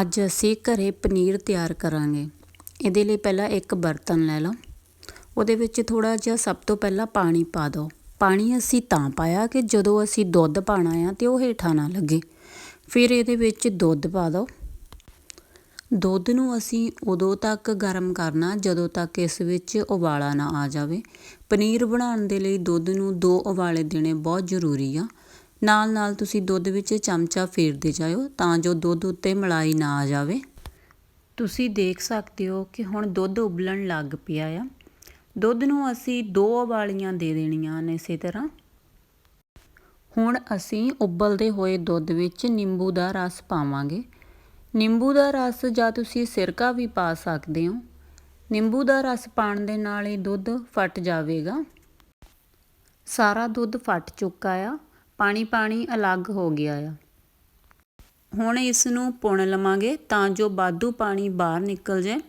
ਅੱਜ ਅਸੀਂ ਘਰੇ ਪਨੀਰ ਤਿਆਰ ਕਰਾਂਗੇ। ਇਹਦੇ ਲਈ ਪਹਿਲਾਂ ਇੱਕ ਬਰਤਨ ਲੈ ਲਓ। ਉਹਦੇ ਵਿੱਚ ਥੋੜਾ ਜਿਹਾ ਸਭ ਤੋਂ ਪਹਿਲਾਂ ਪਾਣੀ ਪਾ ਦਿਓ। ਪਾਣੀ ਅਸੀਂ ਤਾਂ ਪਾਇਆ ਕਿ ਜਦੋਂ ਅਸੀਂ ਦੁੱਧ ਪਾਣਾ ਆ ਤੇ ਉਹ ਹੇਠਾਂ ਨਾ ਲੱਗੇ। ਫਿਰ ਇਹਦੇ ਵਿੱਚ ਦੁੱਧ ਪਾ ਦਿਓ। ਦੁੱਧ ਨੂੰ ਅਸੀਂ ਉਦੋਂ ਤੱਕ ਗਰਮ ਕਰਨਾ ਜਦੋਂ ਤੱਕ ਇਸ ਵਿੱਚ ਉਬਾਲਾ ਨਾ ਆ ਜਾਵੇ। ਪਨੀਰ ਬਣਾਉਣ ਦੇ ਲਈ ਦੁੱਧ ਨੂੰ ਦੋ ਉਬਾਲੇ ਦੇਣੇ ਬਹੁਤ ਜ਼ਰੂਰੀ ਆ। ਨਾਲ ਨਾਲ ਤੁਸੀਂ ਦੁੱਧ ਵਿੱਚ ਚਮਚਾ ਫੇਰਦੇ ਜਾਇਓ ਤਾਂ ਜੋ ਦੁੱਧ ਉੱਤੇ ਮਲਾਈ ਨਾ ਆ ਜਾਵੇ। ਤੁਸੀਂ ਦੇਖ ਸਕਦੇ ਹੋ ਕਿ ਹੁਣ ਦੁੱਧ ਉਬਲਣ ਲੱਗ ਪਿਆ ਆ। ਦੁੱਧ ਨੂੰ ਅਸੀਂ ਦੋ ਉਬਾਲੀਆਂ ਦੇ ਦੇਣੀਆਂ ਨੇ ਇਸੇ ਤਰ੍ਹਾਂ। ਹੁਣ ਅਸੀਂ ਉਬਲਦੇ ਹੋਏ ਦੁੱਧ ਵਿੱਚ ਨਿੰਬੂ ਦਾ ਰਸ ਪਾਵਾਂਗੇ। ਨਿੰਬੂ ਦਾ ਰਸ ਜਾਂ ਤੁਸੀਂ ਸਿਰਕਾ ਵੀ ਪਾ ਸਕਦੇ ਹੋ। ਨਿੰਬੂ ਦਾ ਰਸ ਪਾਣ ਦੇ ਨਾਲ ਇਹ ਦੁੱਧ ਫਟ ਜਾਵੇਗਾ। ਸਾਰਾ ਦੁੱਧ ਫਟ ਚੁੱਕਾ ਆ। ਪਾਣੀ ਪਾਣੀ ਅਲੱਗ ਹੋ ਗਿਆ ਆ। ਹੁਣ ਇਸ ਨੂੰ ਪੁਣ ਲਵਾਂਗੇ ਤਾਂ ਜੋ ਬਾਦੂ ਪਾਣੀ ਬਾਹਰ ਨਿਕਲ ਜਾਏ।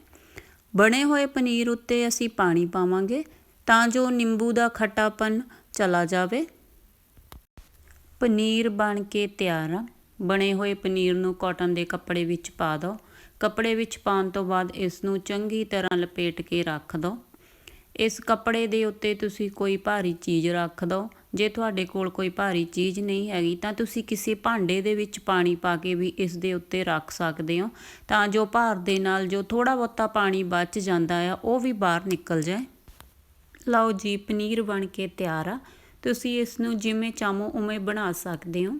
ਬਣੇ ਹੋਏ ਪਨੀਰ ਉੱਤੇ ਅਸੀਂ ਪਾਣੀ ਪਾਵਾਂਗੇ ਤਾਂ ਜੋ ਨਿੰਬੂ ਦਾ ਖੱਟਾਪਨ ਚਲਾ ਜਾਵੇ। ਪਨੀਰ ਬਣ ਕੇ ਤਿਆਰ ਆ। ਬਣੇ ਹੋਏ ਪਨੀਰ ਨੂੰ ਕਾਟਨ ਦੇ ਕੱਪੜੇ ਵਿੱਚ ਪਾ ਦਿਓ ਕੱਪੜੇ ਵਿੱਚ ਪਾਉਣ ਤੋਂ ਬਾਅਦ ਇਸ ਨੂੰ ਚੰਗੀ ਤਰ੍ਹਾਂ ਲਪੇਟ ਕੇ ਰੱਖ ਦਿਓ ਇਸ ਕੱਪੜੇ ਦੇ ਉੱਤੇ ਤੁਸੀਂ ਕੋਈ ਭਾਰੀ ਚੀਜ਼ ਰੱਖ ਦਿਓ ਜੇ ਤੁਹਾਡੇ ਕੋਲ ਕੋਈ ਭਾਰੀ ਚੀਜ਼ ਨਹੀਂ ਹੈਗੀ, ਤਾਂ ਤੁਸੀਂ ਕਿਸੇ ਭਾਂਡੇ ਦੇ ਵਿੱਚ ਪਾਣੀ ਪਾ ਕੇ ਵੀ ਇਸ ਦੇ ਉੱਤੇ ਰੱਖ ਸਕਦੇ ਹੋ। ਤਾਂ ਜੋ ਭਾਰ ਦੇ ਨਾਲ ਜੋ ਥੋੜਾ ਬਹੁਤਾ ਪਾਣੀ ਬਚ ਜਾਂਦਾ ਆ, ਉਹ ਵੀ ਬਾਹਰ ਨਿਕਲ ਜਾਏ। ਲਓ ਜੀ, ਪਨੀਰ ਬਣ ਕੇ ਤਿਆਰ ਆ। ਤੁਸੀਂ ਇਸ ਨੂੰ ਜਿਵੇਂ ਚਾਹੋ ਉਵੇਂ ਬਣਾ ਸਕਦੇ ਹੋ।